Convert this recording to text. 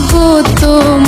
পাবো তোমার